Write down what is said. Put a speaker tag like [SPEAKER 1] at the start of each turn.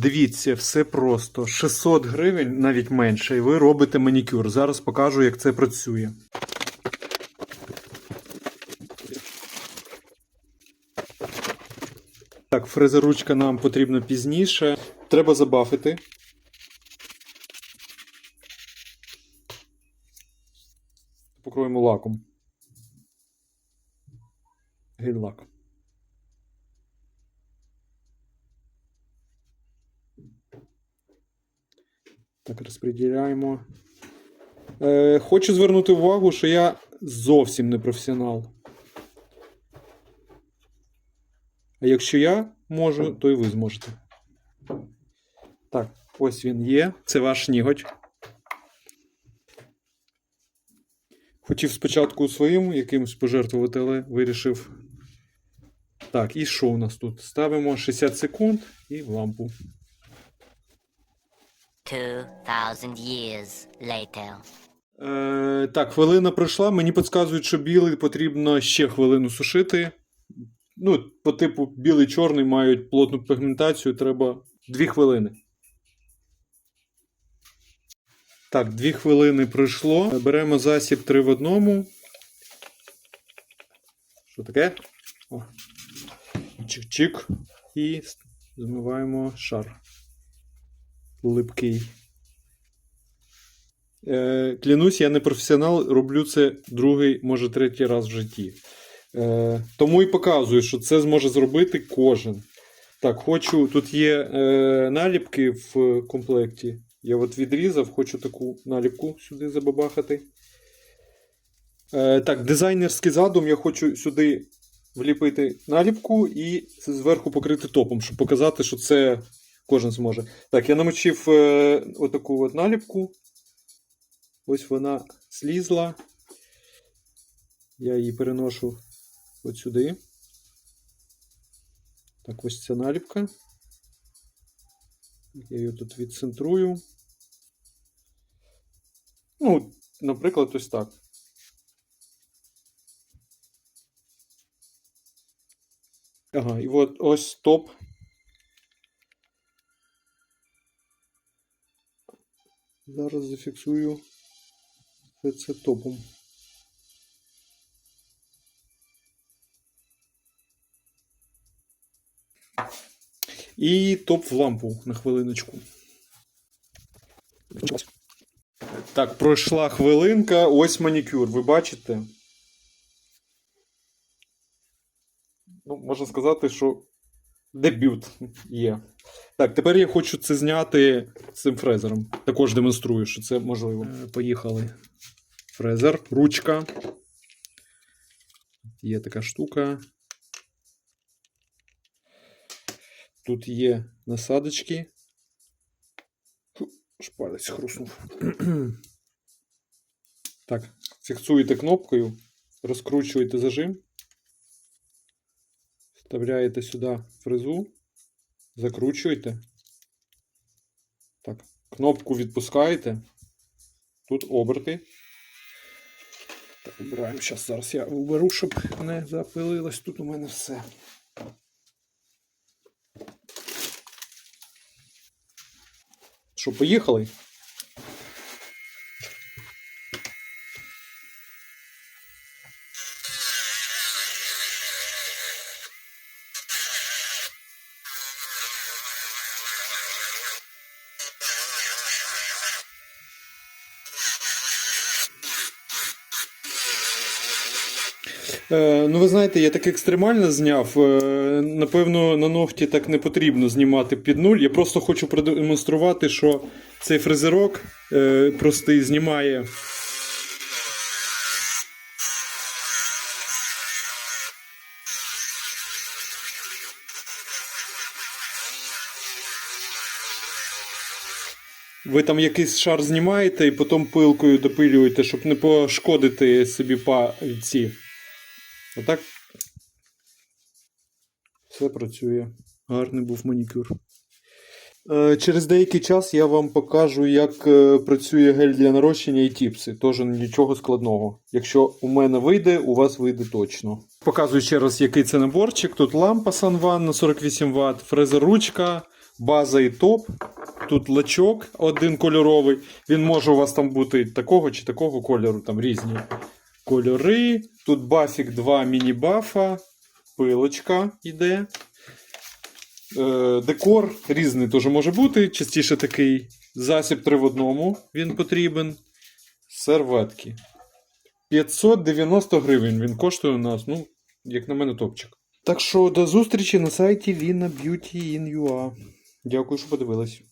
[SPEAKER 1] дивіться, все просто. 600 гривень, навіть менше, і ви робите манікюр. Зараз покажу, як це працює. Так, фрезеручка нам потрібна пізніше. Треба забафити. Покроємо лаком. Гель-лак. Так, розподіляємо. Е, хочу звернути увагу, що я зовсім не професіонал. А якщо я можу, то і ви зможете. Так, ось він є. Це ваш ніготь. Хотів спочатку своїм якимось пожертвувати, але вирішив. Так, і що у нас тут? Ставимо 60 секунд і в лампу.
[SPEAKER 2] 2,000 years later.
[SPEAKER 1] Е, так, хвилина пройшла. Мені підказують, що білий потрібно ще хвилину сушити. Ну, по типу білий чорний мають плотну пігментацію, треба 2 хвилини. Так, 2 хвилини пройшло. Беремо засіб 3 в одному. Що таке? Чик-чик. І змиваємо шар. Липкий. Е, клянусь, я не професіонал, роблю це другий, може третій раз в житті. Е, тому і показую, що це зможе зробити кожен. Так, хочу. Тут є е, наліпки в комплекті. Я от відрізав, хочу таку наліпку сюди забабахати. Е, так, дизайнерський задум. Я хочу сюди вліпити наліпку і зверху покрити топом, щоб показати, що це кожен зможе. Так, я намочив е, отаку от наліпку. Ось вона слізла. Я її переношу от сюди. Так, ось ця наліпка. Я її тут відцентрую. Ну, наприклад, ось так. Ага, і от ось топ. Зараз зафіксую все це топом. І топ в лампу на хвилиночку. Так, пройшла хвилинка. Ось манікюр. Ви бачите? Ну, можна сказати, що дебют є. Так, тепер я хочу це зняти цим фрезером. Також демонструю, що це можливо. Е, Поїхали. Фрезер, ручка. Є така штука. Тут є насадочки. Фу, аж палець хруснув. так, фіксуєте кнопкою, розкручуєте зажим, вставляєте сюди фрезу, закручуєте. Так, кнопку відпускаєте. Тут оберти. Так, обираємо. Зараз, зараз я уберу, щоб не запилилось. Тут у мене все. Що, поїхали? Ну, ви знаєте, я так екстремально зняв. Е, напевно, на ногті так не потрібно знімати під нуль. Я просто хочу продемонструвати, що цей фрезерок е, простий знімає. Ви там якийсь шар знімаєте і потім пилкою допилюєте, щоб не пошкодити собі пальці. Отак. Все працює. Гарний був манікюр. Е, Через деякий час я вам покажу, як е, працює гель для нарощення і тіпси. Тож нічого складного. Якщо у мене вийде, у вас вийде точно. Показую ще раз, який це наборчик. Тут лампа Sanvan на 48 Вт, фрезер ручка, база і топ. Тут лачок один кольоровий. Він може у вас там бути такого чи такого кольору, там різні кольори. Тут бафік 2 міні-бафа, пилочка йде. Е, декор різний теж може бути. Частіше такий засіб 3 в одному він потрібен. Серветки. 590 гривень він коштує у нас, ну, як на мене, топчик. Так що до зустрічі на сайті Lina Beauty in UA. Дякую, що подивились.